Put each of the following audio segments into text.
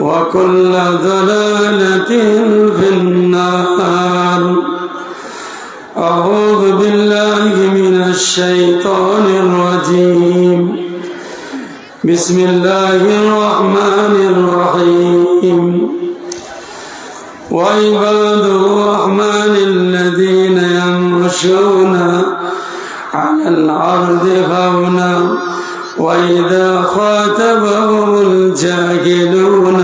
وكل ضلالة في النار. أعوذ بالله من الشيطان الرجيم. بسم الله الرحمن الرحيم. وعباد الرحمن الذين يمشون على الأرض هونا وإذا خاطبهم الجاهلون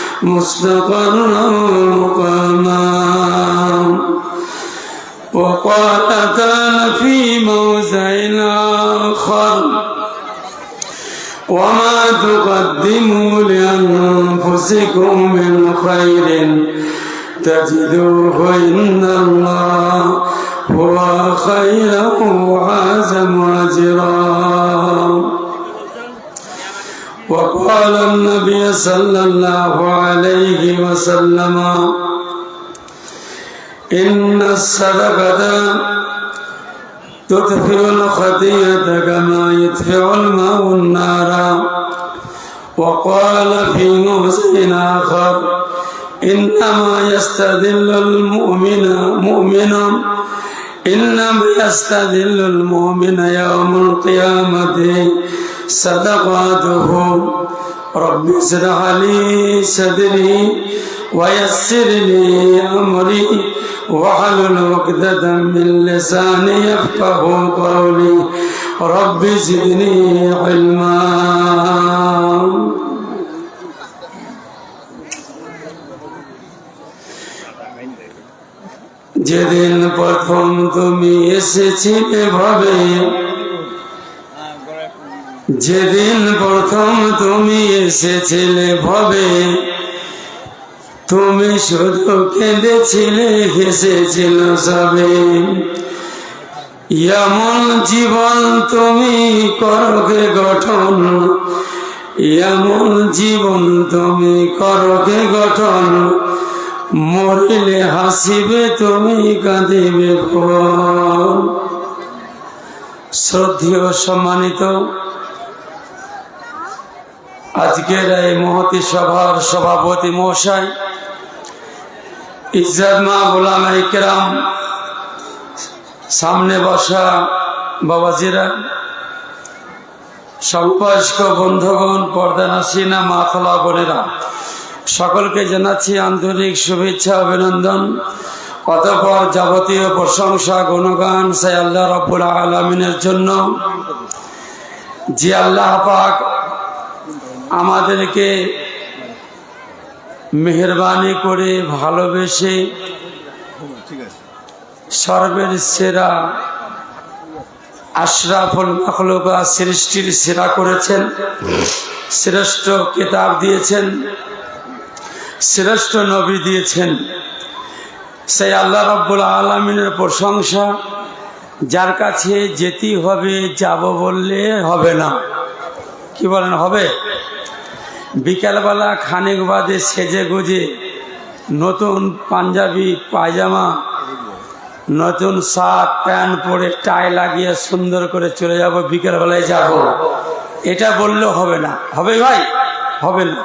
مستقرا مقاما وقال تعالى في موضع آخر وما تقدموا لأنفسكم من خير تجدوه عند الله هو خيرا وعزم أجرا وقال النبي صلى الله عليه وسلم إن الصدقة تطفئ الخطيئة كما يطفئ الماء النار. وقال في موسم آخر إنما يستذل المؤمن مؤمنا إنما يستذل المؤمن يوم القيامة. صدقاته رب اشرح لي صدري ويسر لي أمري واحلل عقدة من لساني يفقه قولي رب زدني علما যেদিন প্রথম তুমি এসেছিলে ভাবে যেদিন প্রথম তুমি এসেছিলে ভাবে, তুমি শুধু কেঁদেছিলে, হেসেছিল সবে। এমন জীবন তুমি করকে গঠন, এমন জীবন তুমি করকে গঠন, মরিলে হাসিবে তুমি, কাঁদিবে শ্রদ্ধেয় সম্মানিত আজকের এই মহতি সভার সভাপতি মহাশয়, ইজ্জত মা গোলাম ইকরাম, সামনে বসা বাবাজিরা সম্পর্ক বন্ধুগণ পর্দানাসীনা মাথলা বোনেরা, সকলকে জানাচ্ছি আন্তরিক শুভেচ্ছা, অভিনন্দন। অতপর যাবতীয় প্রশংসা, গুণগান সে আল্লাহ রব্বুল আলমিনের জন্য। যে আল্লাহ পাক আমাদেরকে মেহরবানি করে ভালোবেসে সর্বের সেরা আশরাফুল মখলুকা সৃষ্টির সেরা করেছেন। শ্রেষ্ঠ কিতাব দিয়েছেন। শ্রেষ্ঠ নবী দিয়েছেন। সেই আল্লাহ রব্বুল আলমিনের প্রশংসা, যার কাছে যেতেই হবে, যাব বললে হবে না। কি বলেন, হবে? বিকালবেলা খানিক বাদে সেজে গুজে নতুন পাঞ্জাবি, পায়জামা, নতুন শার্ট, প্যান্ট পরে টাই লাগিয়ে সুন্দর করে চলে যাব, বিকেলবেলায় যাব। এটা বললেও হবে না। হবে ভাই? হবে না।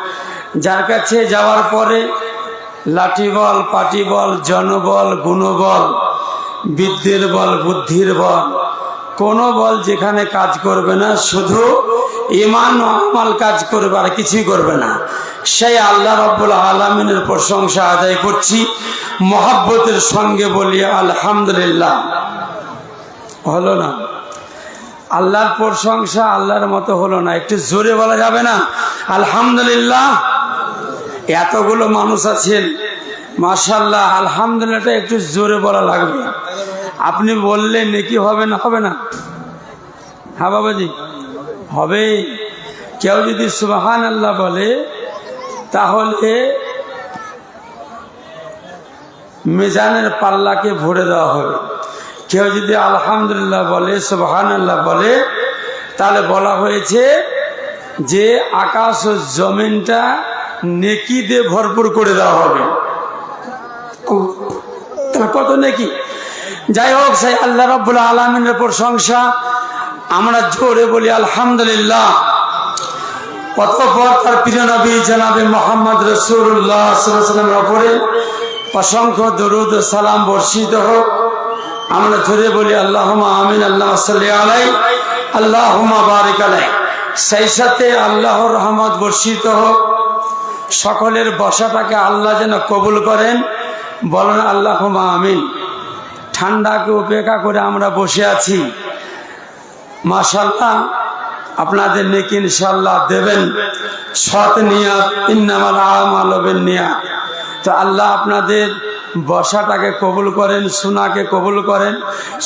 যার কাছে যাওয়ার পরে লাঠি বল, পাটি বল জনবল গুণবল বিদ্যের বল, বুদ্ধির বল, কোনো বল যেখানে কাজ করবে না, শুধু ইমান ও আমাল কাজ করবে আর কিছুই করবে না। সেই আল্লাহ রব্বুল আলমিনের প্রশংসা আদায় করছি। মহাব্বতের সঙ্গে বলি, আলহামদুলিল্লাহ। হলো না। আল্লাহর প্রশংসা আল্লাহর মতো হলো না। একটু জোরে বলা যাবে না? আলহামদুলিল্লাহ। এতগুলো মানুষ আছেন। মাশাল্লাহ আলহামদুলিল্লাহটা একটু জোরে বলা লাগবে। আপনি বললে নাকি হবে না? হবে না? হ্যাঁ বাবাজি। হবে কেউ যদি সুবাহান আল্লাহ বলে, তাহলে মিজানের পাল্লাকে ভরে দেওয়া হবে। কেউ যদি আলহামদুলিল্লাহ বলে সুবাহান আল্লাহ বলে, তাহলে বলা হয়েছে যে আকাশ ও জমিনটা নেকি দিয়ে ভরপুর করে দেওয়া হবে। কত নেকি? যাই হোক, সেই আল্লাহ রব্বুল আলমিনের প্রশংসা আমরা জোরে বলি, আলহামদুলিল্লাহ। অতপর তার প্রিয় নবী জনাবে মোহাম্মদ রসুল্লাহ সাল্লামের ওপরে অসংখ্য দরুদ সালাম বর্ষিত হোক। আমরা ধরে বলি আল্লাহ আমিন, আল্লাহ আলাই আল্লাহ বারিক আলাই। সেই সাথে আল্লাহর রহমত বর্ষিত হোক। সকলের বসাটাকে আল্লাহ যেন কবুল করেন। বলেন আল্লাহ আমিন। ঠান্ডাকে উপেক্ষা করে আমরা বসে আছি। মাশাল্লাহ আপনাদের নেকি ইনশাল্লাহ দেবেন। সৎ নিয়াত, ইন্নামাল আমালবেন নিয়াত তো আল্লাহ আপনাদের বসাটাকে কবুল করেন, সোনাকে কবুল করেন।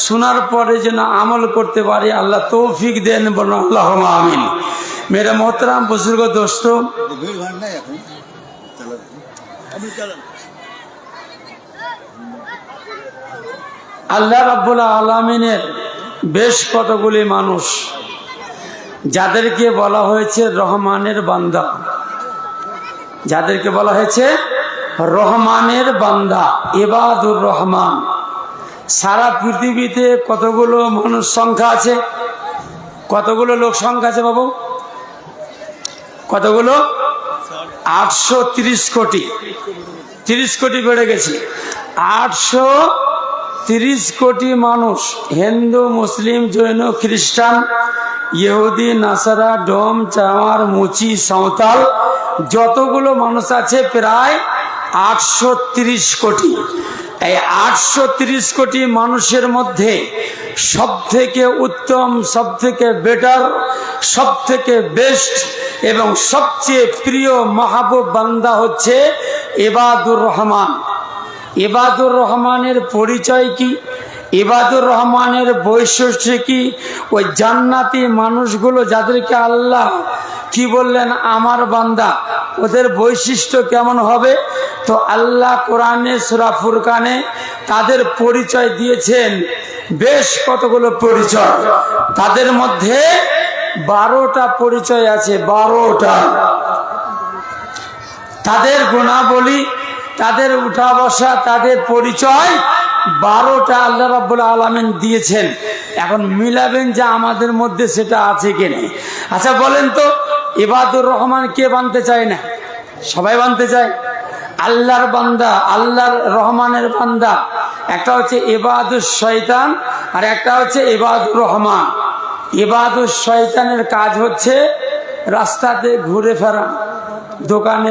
শোনার পরে যেন আমল করতে পারি, আল্লাহ তৌফিক দেন, বলুন আল্লাহ আমিন। মেরে মোহতরাম, বুজুর্গ, দোস্ত। আল্লাহ রাব্বুল আলমিনের বেশ কতগুলি মানুষ। যাদেরকে বলা হয়েছে রহমানের বান্দা। যাদেরকে বলা হয়েছে রহমানের বান্দা এবাদুর রহমান। সারা পৃথিবীতে কতগুলো মানুষ সংখ্যা আছে? কতগুলো লোক সংখ্যা আছে বাবু? কতগুলো? আটশো কোটি। তিরিশ কোটি বেড়ে গেছে। আটশো তিরিশ কোটি মানুষ, হিন্দু, মুসলিম, জৈন, খ্রিস্টান, ইহুদি, নাসারা, ডোম, চামার, মুচি, সাঁওতাল, যতগুলো মানুষ আছে প্রায় আটশো কোটি। এই আটশো কোটি মানুষের মধ্যে সব থেকে উত্তম সব থেকে বেটার সব থেকে বেস্ট এবং সবচেয়ে প্রিয় মাহবুব বান্দা হচ্ছে এবাদুর রহমান। ইবাদুর রহমানের পরিচয় কি? ইবাদুর রহমানের বৈশিষ্ট্য কি? ওই জান্নাতি মানুষগুলো যাদেরকে আল্লাহ কি বললেন? আমার বান্দা। ওদের বৈশিষ্ট্য কেমন হবে? তো আল্লাহ কোরআনে, সুরা কানে তাদের পরিচয় দিয়েছেন। বেশ কতগুলো পরিচয়। তাদের মধ্যে বারোটা পরিচয় আছে, বারোটা। তাদের গুণাবলী তাদের উঠা বসা, তাদের পরিচয় বারোটা আল্লাহ রাব্বুল আলমেন দিয়েছেন। এখন মিলাবেন যে আমাদের মধ্যে সেটা আছে কিনা আচ্ছা বলেন তো, ইবাদুর রহমান কে বানতে চায় না? সবাই বানতে চায়? আল্লাহর বান্দা, আল্লাহর রহমানের বান্দা। একটা হচ্ছে ইবাদুর শয়তান, আর একটা হচ্ছে ইবাদুর রহমান। ইবাদুর শয়তানের কাজ হচ্ছে রাস্তাতে ঘুরে ফেরা, দোকানে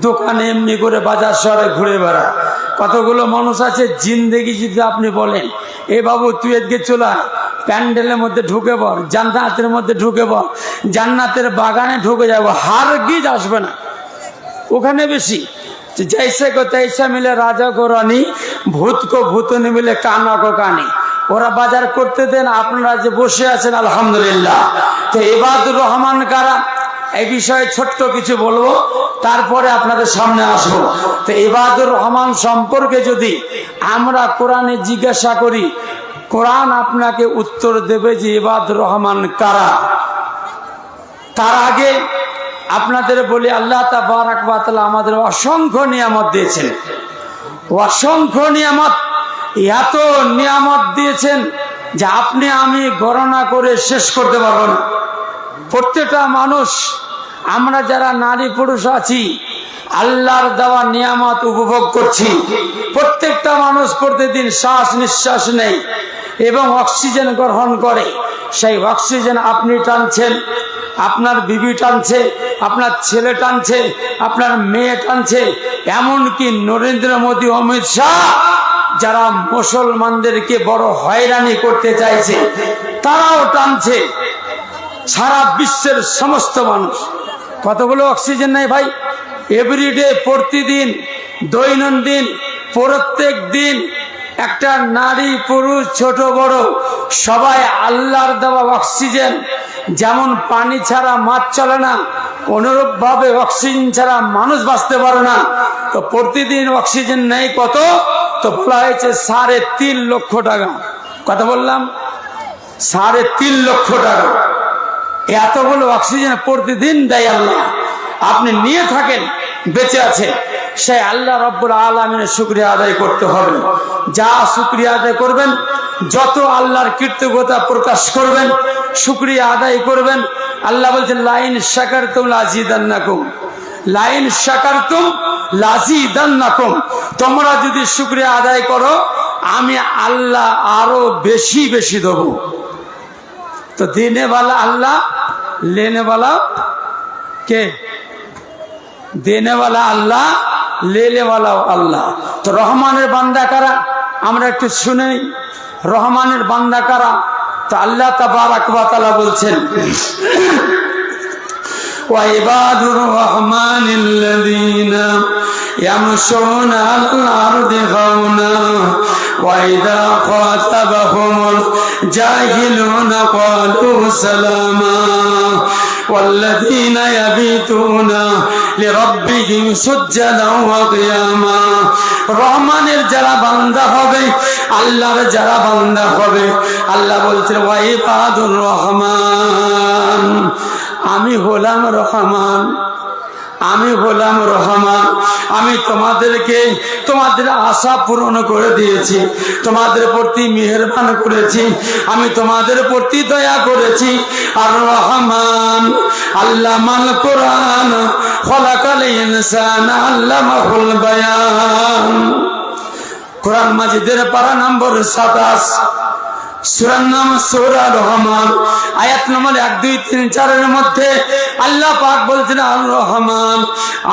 দোকানে এমনি করে বাজার শহরে ঘুরে বেড়া। কতগুলো মানুষ আছে, জিন্দেগি যদি আপনি বলেন, এ বাবু, তুই এদিকে চলা প্যান্ডেলের মধ্যে ঢুকে পড়, জান্নাতের মধ্যে ঢুকে পড়, জান্নাতের বাগানে ঢুকে যাব হার গিজ আসবে না। ওখানে বেশি। যে জৈসে কো তৈসা মিলে রাজা কো রানী, ভূত কো ভূতনি মিলে কানা কো কানি। ওরা বাজার করতে দেন, আপনারা যে বসে আছেন, আলহামদুলিল্লাহ। তো এবাদুর রহমান কারা? এই বিষয়ে ছোট্ট কিছু বলব, তারপরে আপনাদের সামনে আসব। তো ইবাদুর রহমান সম্পর্কে যদি আমরা কোরআনে জিজ্ঞাসা করি, কোরআন আপনাকে উত্তর দেবে যে ইবাদুর রহমান কারা? তার আগে আপনাদের বলি, আল্লাহ তাবারাকালা আমাদের অসংখ্য নিয়ামত দিয়েছেন। অসংখ্য নিয়ামত, এত নিয়ামত দিয়েছেন যে আপনি আমি গণনা করে শেষ করতে পারব না। প্রত্যেকটা মানুষ, আমরা যারা নারী পুরুষ আছি, আল্লাহর দেওয়া নিয়ামত উপভোগ করছি। প্রত্যেকটা মানুষ প্রতিদিন শ্বাস নিঃশ্বাস নেই এবং অক্সিজেন গ্রহণ করে। সেই অক্সিজেন আপনি টানছেন, আপনার বিবি টানছে, আপনার ছেলে টানছে, আপনার মেয়ে টানছে, এমনকি নরেন্দ্র মোদী, অমিত শাহ, যারা মুসলমানদেরকে বড় হয়রানি করতে চাইছে, তারাও টানছে। সারা বিশ্বের সমস্ত মানুষ। কতগুলো অক্সিজেন নেই ভাই? এভরিডে প্রতিদিন, দৈনন্দিন, প্রত্যেক দিন একটা নারী, পুরুষ, ছোট, বড়, সবাই আল্লাহর দেওয়া অক্সিজেন। যেমন পানি ছাড়া মাছ চলে না, অনুরূপভাবে অক্সিজেন ছাড়া মানুষ বাঁচতে পারে না। তো প্রতিদিন অক্সিজেন নেই কত? তো বলা হয়েছে সাড়ে তিন লক্ষ টাকা। কথা বললাম? সাড়ে তিন লক্ষ টাকা। এতগুলো অক্সিজেন প্রতিদিন দেয় আল্লাহ। আপনি নিয়ে থাকেন, বেঁচে আছেন। সেই আল্লাহ রব্বুল আলমিনের শুক্রিয়া আদায় করতে হবে। যা শুক্রিয়া আদায় করবেন, যত আল্লাহর কৃতজ্ঞতা প্রকাশ করবেন, শুক্রিয়া আদায় করবেন, আল্লাহ বলছেন, লাইন শাকার তুম লাজিদান্নাকুম। লাইন শাকার তুম লাজিদান্নাকুম। তোমরা যদি শুক্রিয়া আদায় করো, আমি আল্লাহ আরও বেশি বেশি দেবো। তো দিনে বালা আল্লাহ, লেনে বালা কে? দিনে বালা আল্লাহ, লেলে বালাও আল্লাহ। তো রহমানের বান্দা কারা? আমরা একটু শুনে রহমানের বান্দা কারা? তো আল্লাহ তা বার আকবাতালা বলছেন وعباد الرحمن الذين يمشون على الأرض هونا وإذا خاطبهم الجاهلون قالوا سلاما والذين يبيتون لربهم سجدا وقياما রহমানের যারা বান্দা হবে আল্লাহর যারা বান্দা হবে আল্লাহ বলছেন ওয়াইবাদুর রহমান আমি হলাম রহমান আমি হলাম রহমান। আমি তোমাদেরকে তোমাদের আশা পূরণ করে দিয়েছি। তোমাদের প্রতি মেহরবান করেছি। আমি তোমাদের প্রতি দয়া করেছি। আর রহমান আল্লাহ মাল কোরআন, খলাকাল ইনসান আল্লাহ মাহুল বায়ান। কোরআন মাজিদের পারা নম্বর সাতাশ।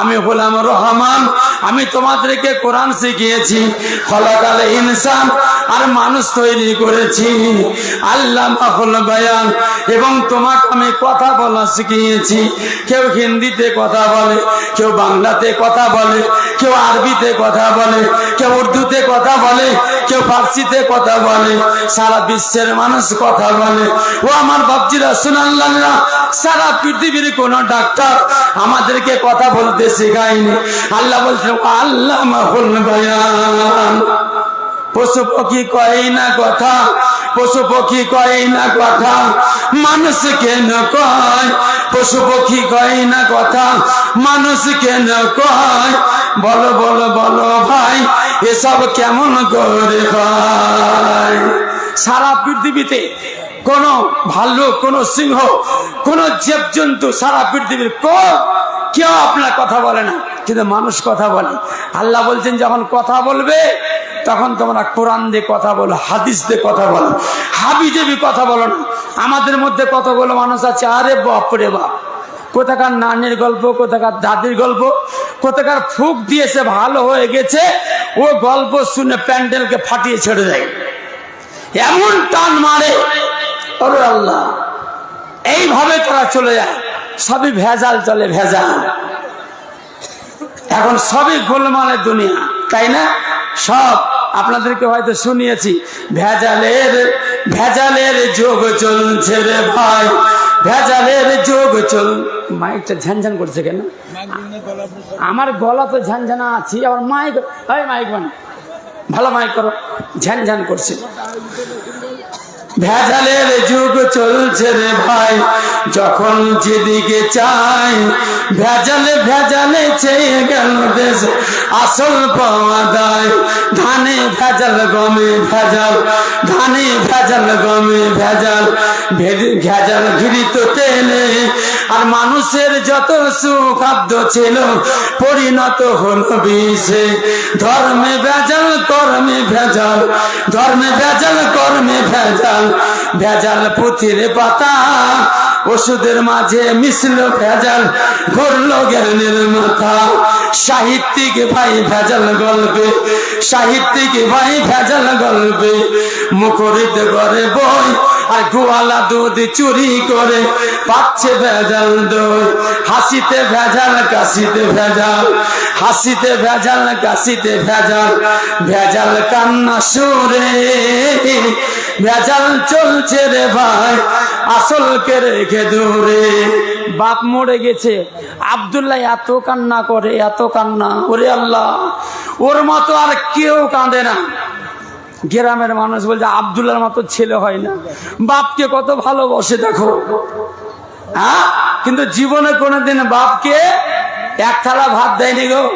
আমি হলাম রহমান, আমি তোমাদেরকে কোরআন শিখিয়েছি ফলাকাল ইনসান, আর মানুষ তৈরি করেছি। আল্লাহ মাহুল বায়ান, এবং তোমাকে আমি কথা বলা শিখিয়েছি। কেউ হিন্দিতে কথা বলে, কেউ বাংলাতে কথা বলে, কেউ আরবিতে কথা বলে, কেউ উর্দুতে কথা বলে, কেউ ফার্সিতে কথা বলে। সারা বিশ্বের মানুষ কথা বলে। ও আমার বাপজিরা শুনাল্লাহ সারা পৃথিবীর কোন ডাক্তার আমাদেরকে কথা বলতে শেখায়নি। আল্লাহ বলছেন আল্লাহ মাহুল বায়ান। পশু পক্ষী কয় না কথা, পশু পক্ষী কয় না কথা, মানুষ কেন কয়? পশু পক্ষী কয় না কথা, মানুষ কেন কয়? বলো বলো বলো ভাই, এসব কেমন করে হয়? সারা পৃথিবীতে কোন ভাল্লুক, কোন সিংহ, কোন জীবজন্তু সারা পৃথিবীর কেউ আপনার কথা বলে না, কিন্তু মানুষ কথা বলে। আল্লাহ বলছেন, যখন কথা বলবে, তখন তোমরা কোরআন দিয়ে কথা বলো, হাদিস দিয়ে কথা বলো। হাবি জেবি কথা বলো না। আমাদের মধ্যে কতগুলো মানুষ আছে? আরে বাপ রে বাপ। কোথাকার নানির গল্প, কোথাকার দাদির গল্প, কোথাকার ফুক দিয়েছে ভালো হয়ে গেছে, ও গল্প শুনে প্যান্ডেলকে ফাটিয়ে ছেড়ে দেয়। এমন টান মারে। ওরে আল্লাহ, এইভাবে তারা চলে যায়। সবই ভেজাল চলে, ভেজাল। এখন সবই গোলমালের দুনিয়া, তাই না? সব আপনাদেরকে হয়তো শুনিয়েছি, ভেজালের ভেজালের যোগ চলছে রে ভাই, ভেজালের যোগ চল, মাইকটা ঝানঝান করছে কেন? আমার গলা তো ঝানঝানা আছে, আবার মাইক ওই মাইক বানা। ভালো মাইক করো ঝানঝান করছে। ভেজালের যুগ চলছে রে ভাই, যখন যেদিকে চাই, ভেজালে ভেজালে চেয়ে গেল দেশ। আসল পাওয়া দায়, ধানে ভেজাল, গমে ভেজাল, ধানে ভেজাল, গমে ভেজাল। ভেজাল ঘৃত তেলে আর মানুষের যত সুখাদ্য ছিল, পরিণত হল বিষে। ধর্মে ভেজাল, কর্মে ভেজাল, ধর্মে ভেজাল, কর্মে ভেজাল। ভেজাল পুঁথির পাতা, ওষুধের মাঝে মিশল ভেজাল ঘুরলো জ্ঞানের মাথা সাহিত্যিক ভাই ভেজাল গল্পে, সাহিত্যিক ভাই ভেজাল গল্পে মুখরিত করে বই, আর গোয়ালা দুধ চুরি করে পাচ্ছে ভেজাল দই। হাসিতে ভেজাল, কাশিতে ভেজাল, হাসিতে ভেজাল, কাশিতে ভেজাল ভেজাল কান্না সুরে। ভেজাল চলছে রে ভাই, আসলকে রেখে দূরে। বাপ মরে গেছে, আবদুল্লাহ এত কান্না করে, এত কান্না, ওরে আল্লাহ, ওর মতো আর কেউ কাঁদে না। গ্রামের মানুষ বলছে আবদুল্লার মতো ছেলে হয় না। বাপকে কত ভালোবাসে দেখো। হ্যাঁ? কিন্তু জীবনে কোনোদিন বাপকে এক থালা ভাত দেয়নি গো।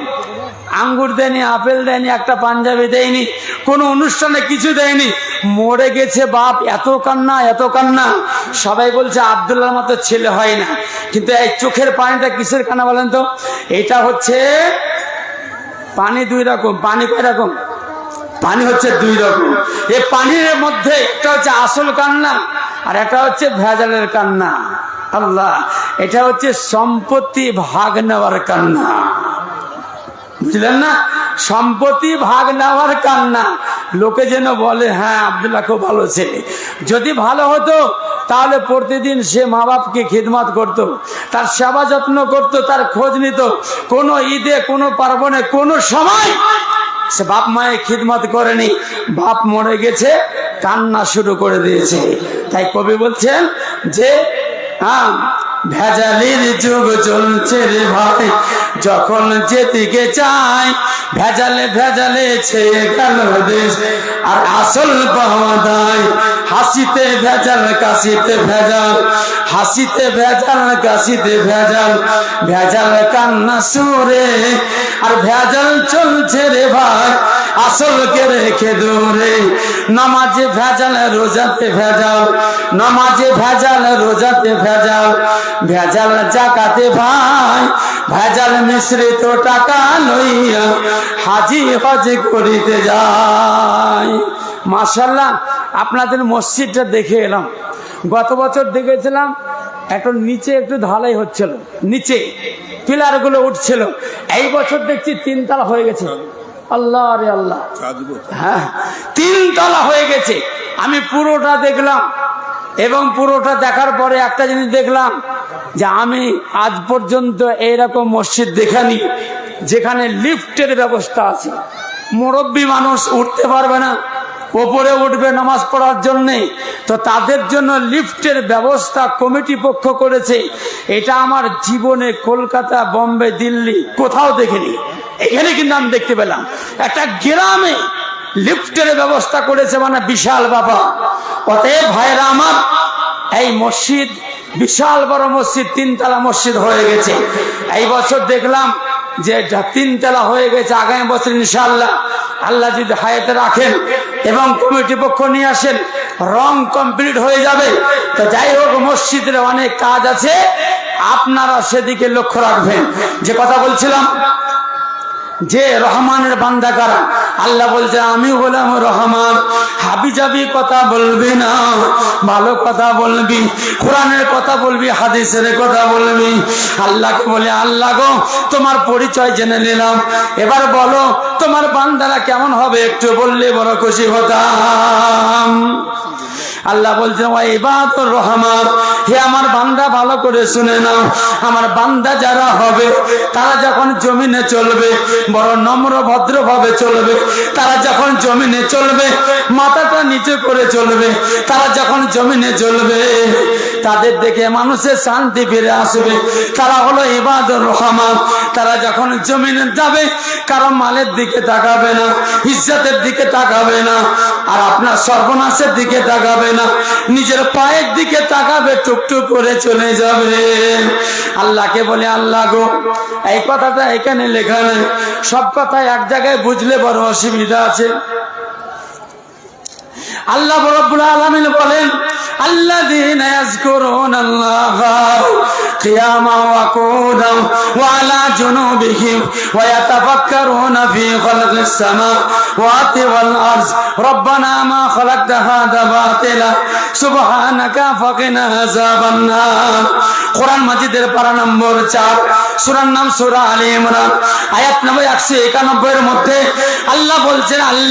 আঙ্গুর দেয়নি, আপেল দেয়নি, একটা পাঞ্জাবি দেয়নি, কোনো অনুষ্ঠানে কিছু দেয়নি। মরে গেছে বাপ, এত কান্না এত কান্না। সবাই বলছে আবদুল্লার মতো ছেলে হয় না। কিন্তু এই চোখের পানিটা কিসের কান্না বলেন তো? এটা হচ্ছে পানি দুই রকম, পানি কয় রকম? পানি হচ্ছে দুই রকম। এই পানির মধ্যে একটা হচ্ছে আসল কান্না আর একটা হচ্ছে ভেজালের কান্না। আল্লাহ, এটা হচ্ছে সম্পত্তি ভাগ নেওয়ার কান্না। বুঝলেন না? সম্পত্তি ভাগ নেওয়ার কান্না। লোকে যেন বলে হ্যাঁ আবদুল্লাহ খুব ভালো ছেলে। যদি ভালো হতো, তাহলে প্রতিদিন সে মা বাপকে খিদমাত করত। তার সেবা যত্ন করত, তার খোঁজ নিত। কোনো ঈদে, কোনো পার্বণে, কোনো সময় সে বাপ মায়ের খিদমত করেনি, বাপ মরে গেছে, কান্না শুরু করে দিয়েছে। তাই কবি বলছেন যে হ্যাঁ ভেজালির যুগ চলছে রে ভাই, যখন যেদিকে চাই, ভেজালে ভেজালে ছেয়ে গেল দেশ। আর আসল পাওয়া দায়, হাসিতে ভেজাল, কাশিতে ভেজাল, হাসিতে ভেজাল, কাশিতে ভেজাল। ভেজাল কান্না সুরে আর ভেজাল চলছে রে ভাই আসলকে রেখে দূরে নামাজে ভেজাল, রোজাতে ভেজাল, নামাজে ভেজাল, রোজাতে ভেজাল ভেজাল জাকাতে ভাই, ভেজাল মিশ্রিত টাকা লইয়া হাজি হজ করিতে যায় মাশাল্লাহ, আপনাদের মসজিদটা দেখে এলাম। গত বছর দেখেছিলাম একটু নিচে একটু ঢালাই হচ্ছিল। নিচে পিলারগুলো উঠছিল। এই বছর দেখছি তিনতলা হয়ে গেছে। আল্লাহ রে আল্লাহ। হ্যাঁ তিনতলা হয়ে গেছে। আমি পুরোটা দেখলাম এবং পুরোটা দেখার পরে একটা জিনিস দেখলাম যে আমি আজ পর্যন্ত এইরকম মসজিদ দেখানি যেখানে লিফটের ব্যবস্থা আছে। মুরব্বী মানুষ উঠতে পারবে না। ওপরে উঠবে নামাজ পড়ার জন্যে। তো তাদের জন্য লিফটের ব্যবস্থা কমিটি পক্ষ করেছে। এটা আমার জীবনে কলকাতা, বম্বে, দিল্লি কোথাও দেখিনি। এখানে কিন্তু আমি দেখতে পেলাম। একটা গ্রামে লিফটের ব্যবস্থা করেছে মানে বিশাল বাবা। অতএব ভাইরা আমার, এই মসজিদ, বিশাল বড় মসজিদ, তিনতলা মসজিদ হয়ে গেছে। এই বছর দেখলাম যে তিনতলা হয়ে গেছে, আগামী বছর ইনশাল্লাহ আল্লাহ যদি হায়াতে রাখেন এবং কমিটি পক্ষ নিয়ে আসেন, রং কমপ্লিট হয়ে যাবে। তো যাই হোক মসজিদের অনেক কাজ আছে, আপনারা সেদিকে লক্ষ্য রাখবেন। যে কথা বলছিলাম, যে রহমানের বান্দা কারা আল্লাহ বলছে, আমি বললাম রহমান হাবি যাবি কথা বলবি না, ভালো কথা বলবি, কোরআনের কথা বলবি, হাদিসের কথা বলবি। আল্লাহকে বলে, আল্লাহ গো, তোমার পরিচয় জেনে নিলাম। এবার বলো, তোমার বান্দারা কেমন হবে? একটু বললে বড় খুশি হতাম। আল্লাহ বলছে ইবাদুর রহমান, হে আমার বান্দা, ভালো করে শুনে নাও। আমার বান্দা যারা হবে, তারা যখন জমিনে চলবে, বড় নম্র ভদ্র ভাবে চলবে, তারা যখন জমিনে চলবে, মাথাটা নিচে করে চলবে, তারা যখন জমিনে চলবে তাদের দেখে মানুষের শান্তি ফিরে আসবে। তারা হলো ইবাদুর রহমান। তারা যখন জমিনে যাবে, কারও মালের দিকে তাকাবে না, ইজ্জতের দিকে তাকাবে না, আর আপনার সর্বনাশের দিকে তাকাবে না, নিজের পায়ের দিকে তাকাবে, টুকটুক করে চলে যাবে। আল্লাহকে বলে, আল্লাহ গো, এই কথাটা এখানে লেখা নেই। সব কথা এক জায়গায় বুঝলে বড় অসুবিধা আছে। আল্লাহ রব্বুল আলামিন বলেন الذين يذكرون الله قياما وقودا وعلى جنوبهم ويتفكرون في خلق السماوات والأرض ربنا ما خلقت هذا باطلا سبحانك فقنا عذاب النار কোরআন মাজিদের পারা নম্বর চার সুরার নাম সুরা আলী ইমরান আয়াত নম্বর একশো একানব্বই এর মধ্যে আল্লাহ বলছেন আল্লাহ